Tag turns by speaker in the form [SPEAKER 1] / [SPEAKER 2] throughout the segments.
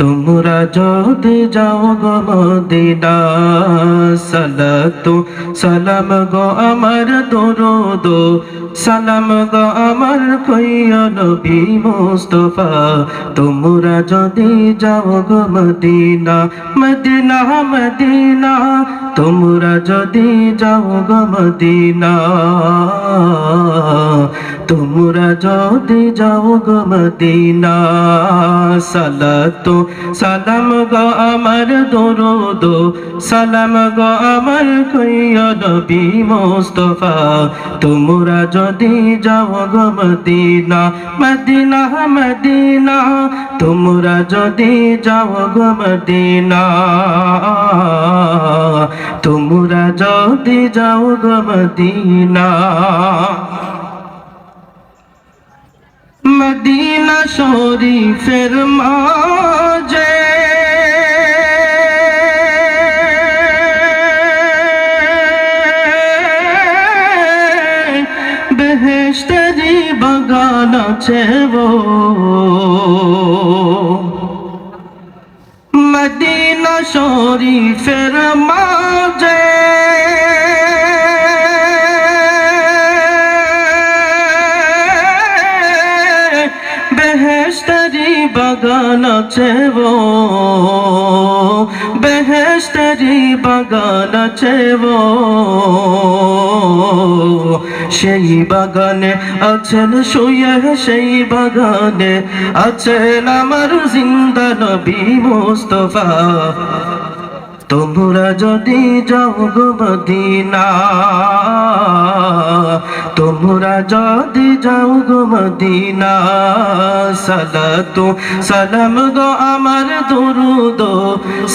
[SPEAKER 1] তোমরা যদি যাও গো মদিনা, সালাতু সালাম গো আমার দরুদ, সালাম গো আমার কইয়া নবী মুস্তাফা। তোমরা যদি যাও গো মদিনা মদিনা মদিনা, তোমরা যদি যাও গো মদিনা। তোমরা যদি যাও গো মদিনা, সালাতু সালাম গো আমার দরুদ, সালাম গো আমার কইয়া নবী মুস্তাফা। তোমরা যদি যাও গো মদিনা মদিনা মদিনা, তোমরা যদি যাও গো মদিনা। তোমরা যদি যাও গো মদিনা। মদিনা শরীফের মাঝে। বেহেশতেরি বাগান আছে গো। মদিনা শরীফের মাঝে বাগান আছে ও বেহেস্তারি বাগান আছে ও সেই বাগানে আছেন, শুয়ে সেই বাগানে আছেন আমার জিন্দা নবী মুস্তফা। তোমরা যদি যাও গো মদিনা, তোমরা যদি যাও গো মদিনা, সালাতু সালাম গো আমার দরুদ,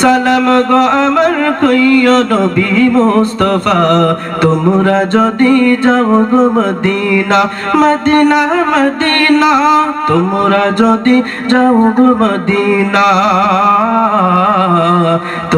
[SPEAKER 1] সালাম গো আমার কইয় নবী মুস্তফা, তোমরা যদি যাও গো মদিনা মদিনা মদিনা, তোমরা যদি যাও গো মদিনা।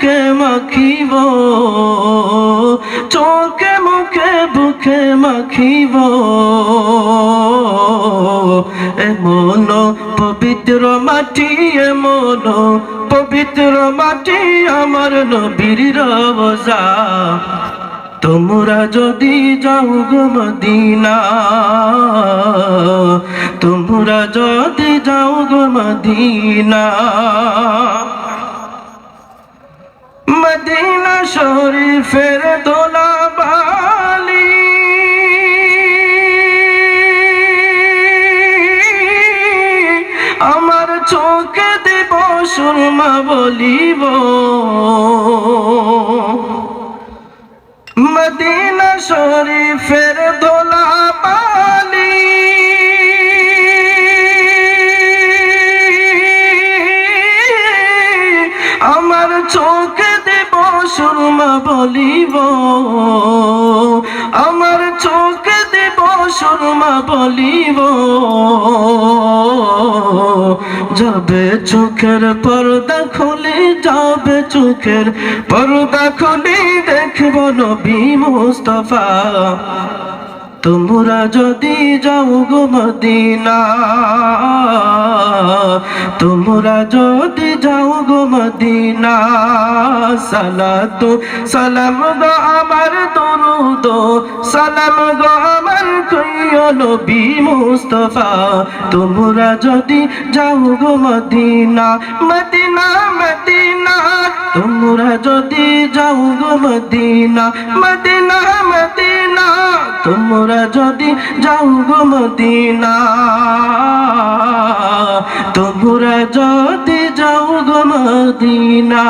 [SPEAKER 1] বুকে মাখিব, চোখে মুখে বুকে মাখিব। এমন পবিত্র মাটি, এমন পবিত্র মাটি আমার নবীর রওজা। তোমরা যদি যাও গো মদিনা, তোমরা যদি যাও গো মদিনা। মদিনা শরীফের দোলা বালি আমার চোখ দেব সুরমা বলিব। সুরমা বলিব, আমার চোখ দেব সুরমা বলিব। যাবে চোখের পর্দা খুলে, যাবে চোখের পর্দা খুলে, দেখব নবী মুস্তফা। তোমরা যদি যাও গো মদিনা তোমরা যদি যাও গো মদিনা সালাতু সালাম গো আমার দরুদ সালাম গো আমার কইয় নবী মুস্তফা। তোমরা যদি যাও গো মদিনা মদিনা মদিনা। তোমরা যদি যাও গো মদিনা মদিনা মদিনা। তোমরা যদি যাও গো মদিনা। তোমরা যদি যাও গো মদিনা।